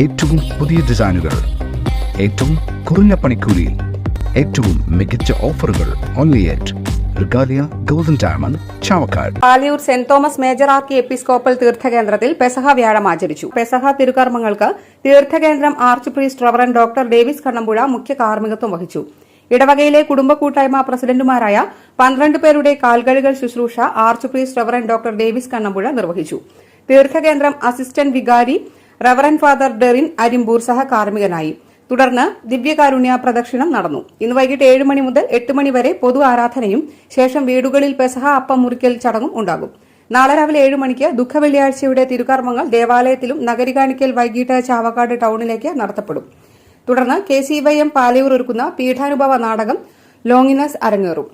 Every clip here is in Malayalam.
ഏറ്റവും പുതിയ ഡിസൈനുകൾ ഏറ്റവും കുറഞ്ഞ പണിക്കൂലിയിൽ ഏറ്റവും മികച്ച ഓഫറുകൾ only at Regalia golden Palayur Saint Thomas major archiepiscopal തീർത്ഥകേന്ദ്രത്തിൽ പെസഹ വ്യാഴം ആചരിച്ചു. പെസഹ തിരുകർമ്മങ്ങൾക്ക് തീർത്ഥകേന്ദ്രം arch priest reverend doctor Davis Kannampuzha മുഖ്യ കാർമ്മികത്വം വഹിച്ചു. ഇടവകയിലെ കുടുംബ കൂട്ടായ്മ പ്രസിഡന്റുമാരായ പന്ത്രണ്ട് പേരുടെ കാൽകഴുകൾ ശുശ്രൂഷ arch priest reverend doctor Davis Kannampuzha നിർവഹിച്ചു. തീർത്ഥകേന്ദ്രം അസിസ്റ്റന്റ് വികാരി റവറൻ ഫാദർ ഡെറിൻ അരിമ്പൂർ സഹകാർമ്മികനായി. തുടർന്ന് ദിവ്യകാരുണ്യ പ്രദക്ഷിണം നടന്നു. ഇന്ന് വൈകിട്ട് ഏഴ് മണി മുതൽ എട്ട് മണി വരെ പൊതു ആരാധനയും ശേഷം വീടുകളിൽ പെസഹ അപ്പം മുറിക്കൽ ചടങ്ങും ഉണ്ടാകും. നാളെ രാവിലെ ഏഴ് മണിക്ക് ദുഃഖവെള്ളിയാഴ്ചയുടെ തിരുക്കർമ്മങ്ങൾ ദേവാലയത്തിലും നഗരികാണിക്കൽ വൈകിട്ട് ചാവക്കാട് ടൌണിലേക്ക് നടത്തപ്പെടും. തുടർന്ന് K C Y M Palayur ഒരുക്കുന്ന പീഠാനുഭവ നാടകം ലോങ്ങിനസ് അരങ്ങേറും.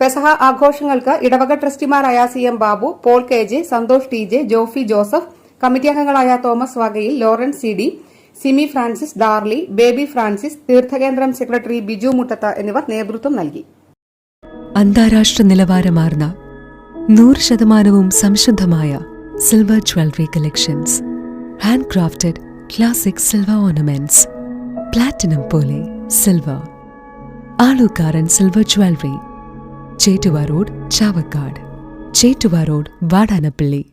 പെസഹ ആഘോഷങ്ങൾക്ക് ഇടവക ട്രസ്റ്റിമാരായ C M Babu Paul K J Santhosh T J Jofy Joseph committee അംഗങ്ങളായ Thomas Vagayil Lawrence C D Simi Francis Darly Baby Francis തീർത്ഥകേന്ദ്രം secretary Biju Muttath എന്നിവർ നേതൃത്വം നൽകി. അന്താരാഷ്ട്ര നിലവാരമാർന്ന നൂറ് ശതമാനവും സംശുദ്ധമായ silver jewellery collections. Hand crafted classic silver ornaments. Platinum പോലെ silver. Alukkaran silver jewellery. Chettuva road Chavakkad. Chettuva road Vadanappally.